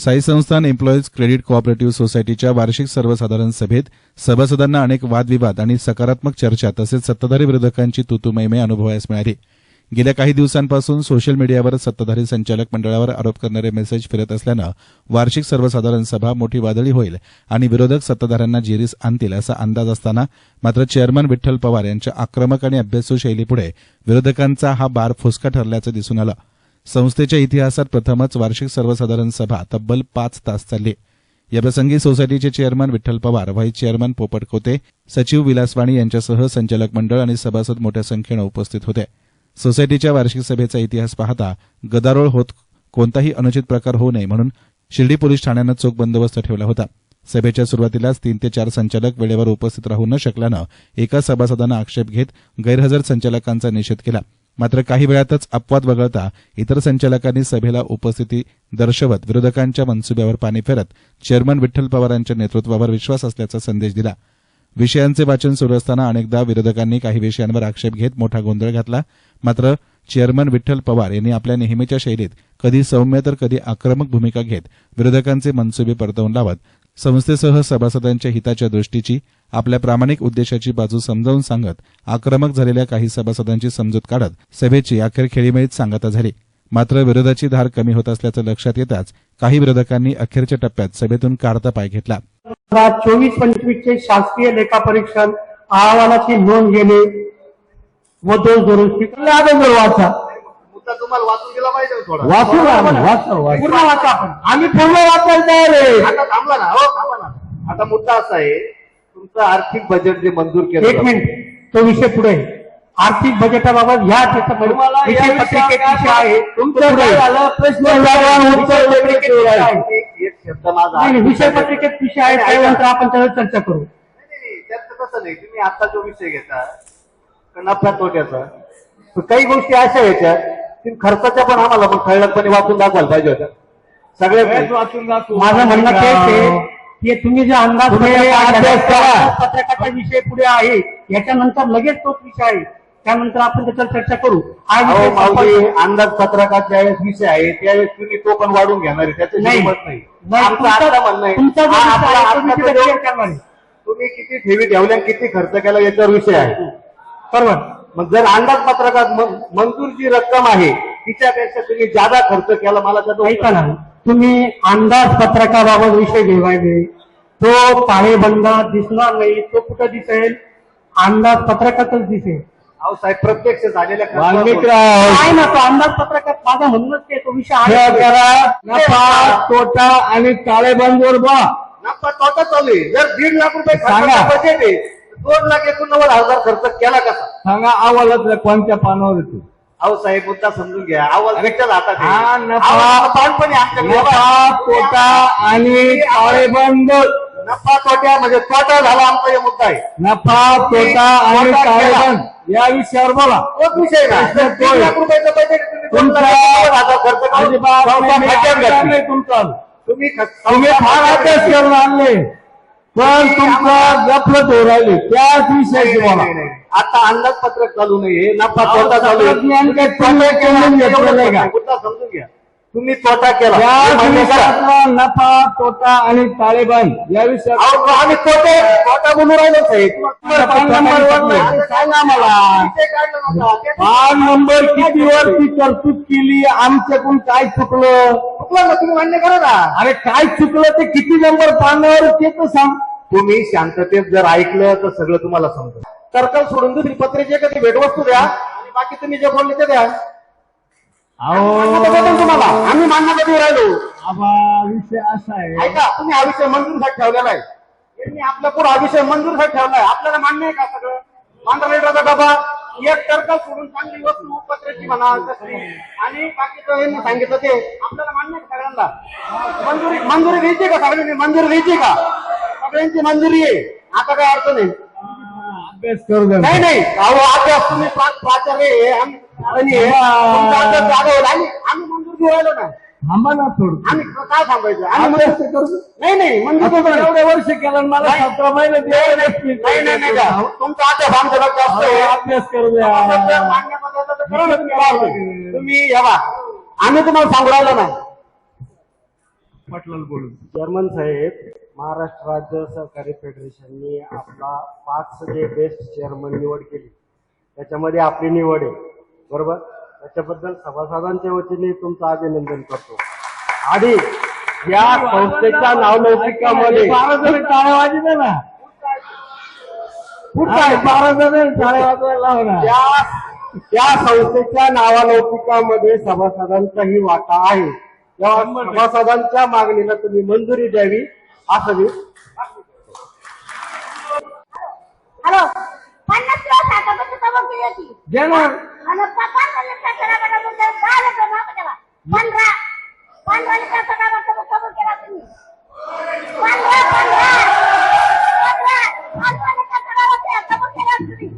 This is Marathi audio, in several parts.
साई संस्थान एम्प्लॉईज क्रेडिट कोऑपरेटिव्ह सोसायटीच्या वार्षिक सर्वसाधारण सभेत सभासदांना अनेक वादविवाद आणि सकारात्मक चर्चा तसेच सत्ताधारी विरोधकांची तुतुमयमे अनुभवायस मिळाली. गेल्या काही दिवसांपासून सोशल मीडियावर सत्ताधारी संचालक मंडळावर आरोप करणारे मेसेज फिरत असल्यानं वार्षिक सर्वसाधारण सभा मोठी वादळी होईल आणि विरोधक सत्ताधाऱ्यांना जेरीस आणतील असा अंदाज असताना मात्र चेअरमन विठ्ठल पवार यांच्या आक्रमक आणि अभ्यासू शैलीपुढे विरोधकांचा हा बार फुसका ठरल्याचं दिसून आलं. संस्थेच्या इतिहासात प्रथमच वार्षिक सर्वसाधारण सभा तब्बल पाच तास चालली. याप्रसंगी सोसायटीचे chairman Vitthal Pawar vice chairman Popat Khote सचिव विलासवाणी यांच्यासह संचालक मंडळ आणि सभासद मोठ्या संख्येनं उपस्थित होते. सोसायटीच्या वार्षिक सभेचा इतिहास पाहता गदारोळ होत कोणताही अनुचित प्रकार होऊ नये म्हणून शिर्डी पोलीस ठाण्यानं चोख बंदोबस्त ठेवला होता. सभेच्या सुरुवातीलाच तीन ते चार संचालक वेळेवर उपस्थित राहू न शकल्यानं एका सभासदानं आक्षेप घेत गैरहजर संचालकांचा निषेध केला. मात्र काही वेळातच अपवाद वगळता इतर संचालकांनी सभेला उपस्थिती दर्शवत विरोधकांच्या मनसुब्यावर पाणी फेरत चेअरमन विठ्ठल पवारांच्या नेतृत्वावर विश्वास असल्याचा संदेश दिला. विषयांचे वाचन सुरू असताना अनेकदा विरोधकांनी काही विषयांवर आक्षेप घेत मोठा गोंधळ घातला. मात्र चेअरमन विठ्ठल पवार यांनी आपल्या नेहमीच्या शैलीत कधी सौम्य तर कधी आक्रमक भूमिका घेत विरोधकांचे मनसुबे परतवून लावत संस्थेसह सभासदांच्या हिताच्या दृष्टीची आपल्या प्रामाणिक उद्देशाची बाजू समजावून सांगत आक्रमक झालेल्या काही सभासदांची समजूत काढत सभेची अखेर खेळीमेळीत सांगता झाली. मात्र विरोधाची धार कमी होत असल्याचं लक्षात येताच काही विरोधकांनी अखेरच्या टप्प्यात सभेतून काढता पाय घेतला. चोवीस पंचवीसचे शासकीय लेखापरीक्षण अहवालाची नोंद घेणे व दोष दुरुस्ती मुद्दा तुम्हाला वाचून दिला पाहिजे ना थोडा? वाचू ना, वाचा. पूर्ण वाचा आपण. आम्ही पूर्ण वाचायला तयार आहे. आता थांबला ना हो थांबा ना. आता मुद्दा असा आहे तुमचं आर्थिक बजेट जे मंजूर केलं एक मिनिट. तो विषय पुढे आहे. आर्थिक बजेटाबाबत ह्या तुम्हाला या विषय पत्रिकेत विषयावर विषय आहे. तुमचं तो पुढे काय आहे. झालं? प्रश्न विषय उत्तर पत्रिकेत विषय आहे. एक एक शब्द माझा नाही, नाही, विषय पत्रिकेत विषय आहे. त्यानंतर आपण त्यावर चर्चा करू. नाही, नाही, त्याचं तसं नाही. तुम्ही आता जो विषय घेता का नफ्या तोट्याचा. तर काही गोष्टी अशा की खर्चाच्या पण आम्हाला पण ठळकपणे वाचून दाखवायला पाहिजे होत्या. सगळ्यात वाचून दाखवू. माझं म्हणणं तेच आहे की तुम्ही जे अंदाज तुम्ही पत्रक अभ्यास करा. अंदाज पत्रकाचा विषय पुढे आहे. याच्यानंतर लगेच तोच विषय आहे. त्यानंतर आपण त्याच्यावर चर्चा करू. हा अहो विषय माऊली संपला. अंदाजपत्रकात ज्यावेळेस विषय आहे त्यावेळेस तुम्ही तो पण वाढून घेणार आहे. त्याचं नाही. हिंमत नाही. नाही, आमचं तुमचा- आता म्हणणं आहे. तुमचा जो हा विषय आपला आहे, तो मी आत्ताचा तिथे जो- clear करणार आहे. तुम्ही किती ठेवी ठेवल्या आणि किती खर्च केला याच्यावर विषय आहे. बरोबर मग जर अंदाजपत्रकात मंजूर जी रक्कम आहे तिच्यापेक्षा तुम्ही जादा खर्च केला मला त्याचा ऐका ना. तुम्ही अंदाजपत्रकाबाबत विषय घेवायचे तो ताळेबंद दिसणार नाही तो कुठं दिसेल? अंदाजपत्रकातच दिसेल. अहो साहेब प्रत्यक्ष झालेल्या. काय ना तो अंदाजपत्रकात माझा म्हणूनच ते तो विषय तोटा आणि ताळेबंदवर बा नफा तोटा चालू आहे. जर दीड लाख रुपये. बजेट आहे दोन लाख एकोणनव्वद हजार खर्च केला कसा? सांगा अहवालात कोणत्या पानावर येतो? अहो साहेब मुद्दा समजून घ्या. आवाज विठ्ठल हातात आहे. हा, नफा- आवाज बाणपणी आमच्याकडे नफा तोटा आणि ताळेबंद नफा तोट्या म्हणजे तोटा झाला आमचा हे मुद्दा आहे. नफा तोटा आणि ताळेबंद या विषयावर बोला. तोच विषय ना. प्रश्न जर तोच. दीड लाख रुपयाचं बजेट आहे, तुम्ही दोन तुमचा लाख एकोणनव्वद हजार खर्च करून अजिबात संस्था नाही, खड्ड्यात अधिकार घातली. नाही तुमचा. तुम्ही ख- तुम्ही फार अभ्यास. करून आणले. पण तुमचं गफलत होऊ राहिली. त्याच नाही, विषयाची नाही, बोला नाही, नाही. आता अंदाजपत्रक चालू नाहीये नफा तोटा चालू आहे. काय तुम्ही समजून घ्या. तुम्ही तोटा केला. त्या हे मान्य करा. विषयातला नफा तोटा आणि ताळेबंद या विषयात अहो, आम्ही तोटे तोटा बोलून राहिलो साहेब. पान नंबरवर नाही. सांगा मला. विषय काढला नव्हता. ते पान नंबर कितीवर ती तरतूद केली आमच्याकडून काय चुकलं? चुकलं ना तुम्ही मान्य करा ना. अरे काय चुकलं ते किती नंबर पानावर ते तर सांग. तुम्ही शांततेत जर ऐकलं तर सगळं तुम्हाला समजेल. तर्कल सोडून दुसरी पत्रिका कधी भेटवस्तू द्या आणि बाकी तुम्ही जे बोलले ते द्या. तुम्हाला. मान्यता देऊ राहिलो. आबा विषय असा आहे. ऐका तुम्ही हा विषय मंजूरसाठी ठेवलेला आहे यांनी आपल्या पुढे हा विषय मंजूरसाठी ठेवलाय आपल्याला मान्य आहे का सगळं? पांढरा लिटरचा डबा एक टर्कल सोडून चांगली वस्तू पत्र्याची म्हणा कसली आणि बाकीचं यांनी सांगितलं ते आपल्याला मान्य आहे का सगळ्यांना. मंजुरी मंजुरी द्यायची का सगळ्यांनी मंजुरी द्यायची का? सगळ्यांची मंजुरी आहे. आता काय अडचण आहे? अभ्यास करू द्या. नाही नाही. अहो अभ्यास तुम्ही प्रा- प्राचार्य आहे, आम्ही. आम्ही मंजूर देऊ राहिलो ना. थांबा ना थोडं. आम्ही काय सांगायचं आम्ही करू नाही नाही आता तर एवढे वर्ष केलं आणि मला नाही. सतरा महिने नाही नाही नाही नाही नाही का तुमचा अभ्यास आमच्याकडे जास्त आहे. अभ्यास करू द्या. जर मान्य पदार्थ तर करू नका. तुम्ही यावा आम्ही तुम्हाला सांगू राहिलो ना पाटलाला बोलून. चेअरमन साहेब महाराष्ट्र राज्य सहकारी फेडरेशननी आपला पाच जे बेस्ट चेअरमन निवड केली. त्याच्यामध्ये आपली निवड आहे. बरोबर? त्याच्याबद्दल सभासदांच्या वतीने तुमचं अभिनंदन करतो. आणि या संस्थेच्या नावलौकिकामध्ये बारा जण टाळ्या वाजले ना? कुठं बारा जण टाळ्या वाजवायला लावला त्या त्या संस्थेच्या नावालौकिकामध्ये सभासदांचाही वाटा आहे. तेव्हा सभासदांच्या मागणीला तुम्ही मंजुरी द्यावी असं मी हॅलो. साखर तवं केली होती देणार आणि पप्पा लिटर सराबडा म्हणजे दहा लिटर माप त्याला पंधरा. पंधरा लिटर सराबडा कबूल केला तुम्ही. पंधरा पंधरा. पंधरा. पंधरा लिटर सराबडा कबूल केला तुम्ही.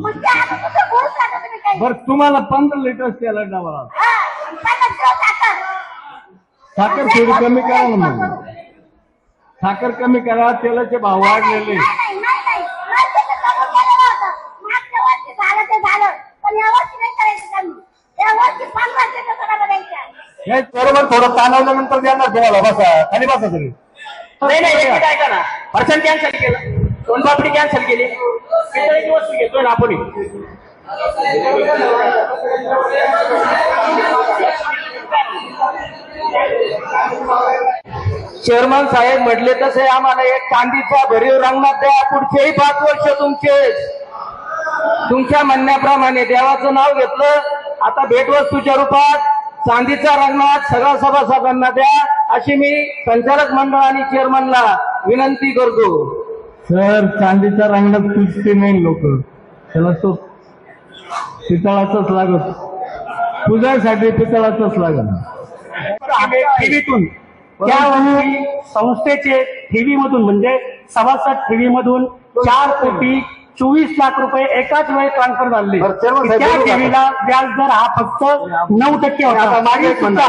मग त्या आता तुझं बोलू का तुम्ही काही. बर तुम्हाला पंधरा लिटर तेला हा, किलो साखर. साखर थोडी कमी करा ना मग. साखर कमी करा तेलाचे भाव वाढलेले नाही नाही नाही नाही नाही त्याचं कबूल केलेलं होतं मागच्या वर्षी झालं ते झालं पण या वर्षी नाही करायचं त्यांनी या वर्षी पंधरा लिटर सराबडा द्यायच्या हे बरोबर थोडं ताणवल्यानंतर देणार तुम्हाला बसा खाली बसा तुम्ही. नाही नाही काय करा पर्सन कॅन्सल केलं. सोनपापडी कॅन्सल केली. पितळेची वस्तू घेतोय ना आपण. चेअरमन साहेब म्हटले तसे आम्हाला एक चांदीचा भरीव रंगणात द्या पुढचेही पाच वर्ष तुमचे तुमच्या म्हणण्याप्रमाणे देवाचं नाव घेतलं आता भेटवस्तूच्या रूपात चांदीचा रंगणात सगळ्या सभासदांना द्या. अशी मी संचालक मंडळ आणि चेअरमनला विनंती करतो. सर चांदीच्या रंगात पुजते नाही लोक. त्याला तो पितळाचाच लागत. पूजासाठी पितळाचाच लागत. ठेवीतून त्या संस्थेचे ठेवीमधून म्हणजे सभासद ठेवीमधून चार कोटी चोवीस लाख रुपये एकाच वेळी ट्रान्सफर झाले. त्या? ठेवीला व्याज दर हा फक्त नऊ टक्के होता. आता मागे सुद्धा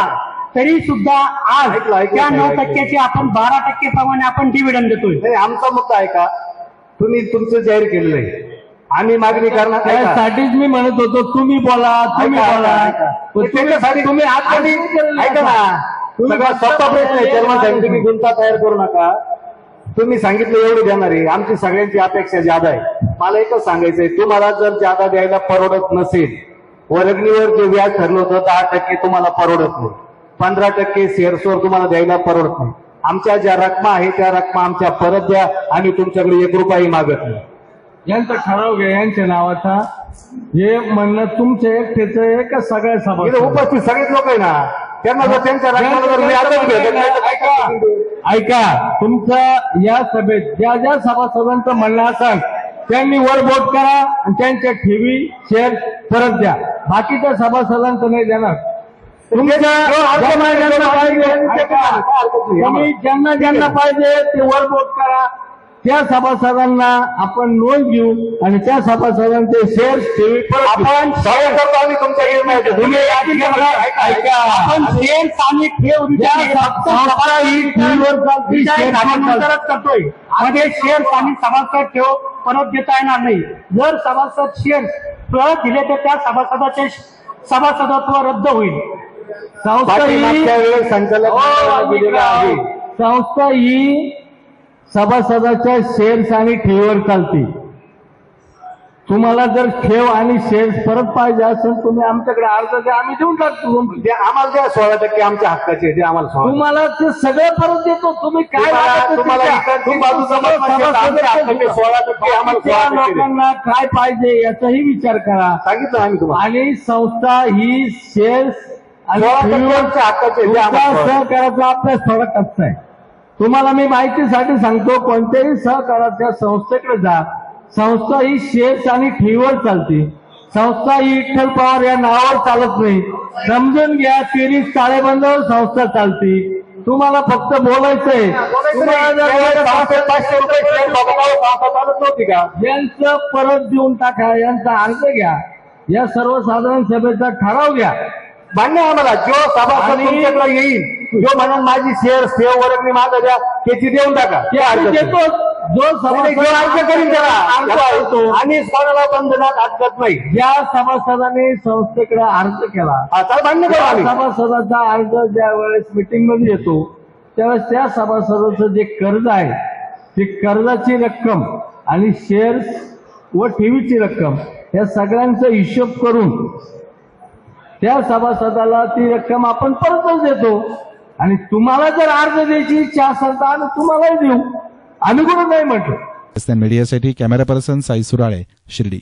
तरी सुद्धा आज त्या नऊ. टक्क्याचे आपण बारा टक्के प्रमाणे आपण डिव्हिडंड देतोय. आमचा मुद्दा आहे का? तुम्ही तुमचं जाहीर केलेलं आहे. आम्ही मागणी करणार. त्यासाठीच मी म्हणत होतो तुम्ही बोला तुम्ही बोला. तुम्ही केलेलं ऐका ना. तुम्ही सोपा प्रश्न आहे. तुम्ही गुंता तयार करू नका. तुम्ही सांगितलं एवढी देणार आहे. आमची सगळ्यांची अपेक्षा ज्यादा आहे. मला एकच सांगायचंय तुम्हाला जर ज्यादा द्यायला परवडत नसेल वर्गणीवर जे व्याज ठरलं होतं दहा टक्के तुम्हाला परवडत नाही. पंधरा टक्के शेअर्सवर तुम्हाला द्यायला परवडत नाही. आमच्या ज्या रकमा आहे त्या रकमा आमच्या परत द्या आणि तुमच्याकडे एक रुपयाही मागत नाही. यांचा ठराव घ्या यांच्या नावाचा. हे म्हणणं तुमच्या एकटेच आहे का सगळ्या इथे सभा उपस्थित सगळेच लोक आहे ना. त्यांना जर त्यांच्या रकमेला जर व्याजच भेटत नाही तर काय करतील? ऐका तुमच्या या सभेत ज्या ज्या सभासदांचं म्हणणं असाल त्यांनी वर बोट करा आणि त्यांच्या ठेवी शेअर परत द्या. बाकीच्या सभासदांचं नाही देणार. तुम्ही ज्यांना ज्यांना पाहिजे ते वर बोट करा. त्या सभासदांना आपण नोंद घेऊ आणि त्या सभासदांचे शेअर ठेवी. आपण सहाय्य करतो आम्ही तुमच्या निर्णयाचे तुम्ही या ठिकाणी ऐका. आपण शेअर आणि ठेव. करतोय. मध्ये शेअर आणि सभासद ठेव. परत देता येणार नाही. जर सभासद शेअर परत दिले तर त्या सभासदाचे सभासदत्व रद्द होईल. संस्था ही संचालक हो, संस्था ही सभासदाच्या शेअर्स आणि ठेवीवर चालते तुम्हाला जर ठेव आणि शेअर्स परत पाहिजे असेल तुम्ही आमच्याकडे अर्ज द्या आम्ही देऊन टाकतो. ते आम्हाला द्या सोळा टक्के आमच्या हक्काचे ते आम्हाला सोळा तुम्हाला ते सगळे परत देतो. तुम्ही काय तुम्हाला-. इकडची बाजू आमच्या हक्काचे सोळा टक्के आम्हाला बाकीच्या सोळा टक्के द्या. लोकांना काय पाहिजे याचाही विचार करा. सांगितलं आम्ही तुम्हाला. आणि संस्था ही शेअर्स आणि सोळा टक्के ठेवीवर आमच्या हक्काचे द्या आम्हाला सोळा. सहकाराचा अभ्यास थोडा कच्चा आहे. तुम्हाला मी माहितीसाठी सांगतो कोणत्याही सहकाराच्या संस्थेकडे जा. संस्था ही शेअर्स आणि ठेवीवर चालते. संस्था ही विठ्ठल पवार या नावावर चालत नाही. समजून घ्या तेरीस ताळेबंदावर संस्था चालते. तुम्हाला फक्त बोलायचंय. यांचं परत देऊन टाका यांचा अर्ज घ्या. या सर्वसाधारण सभेचा ठराव घ्या. मान्य आहे आम्हाला जो सभासद आणि- तुमच्याकडे येईल जो म्हणून माझी शेअर सेव वर्गणी माझा द्या त्याची देऊन टाका. ते देतो जो नाही, जो अर्ज करीन त्याला. अर्ज त्याला आणि कोणाला बंधनात अडकत नाही. ज्या सभासदाने संस्थेकडे अर्ज केला. आता मान्य करू आम्ही. सभासदाचा अर्ज ज्या वेळेस मिटिंगमध्ये येतो त्यावेळेस त्या सभासदाचं जे कर्ज आहे ते कर्जाची रक्कम आणि शेअर्स व ठेवीची रक्कम या सगळ्यांचा हिशोब करून त्या सभासदाला ती रक्कम आपण परतच देतो. आणि तुम्हाला जर अर्ज द्यायची इच्छा असेल तर आम्ही तुम्हालाही देऊ. आम्ही कुठं नाही म्हटलं. मीडियासाठी कॅमेरा पर्सन साई सुराळे शिर्डी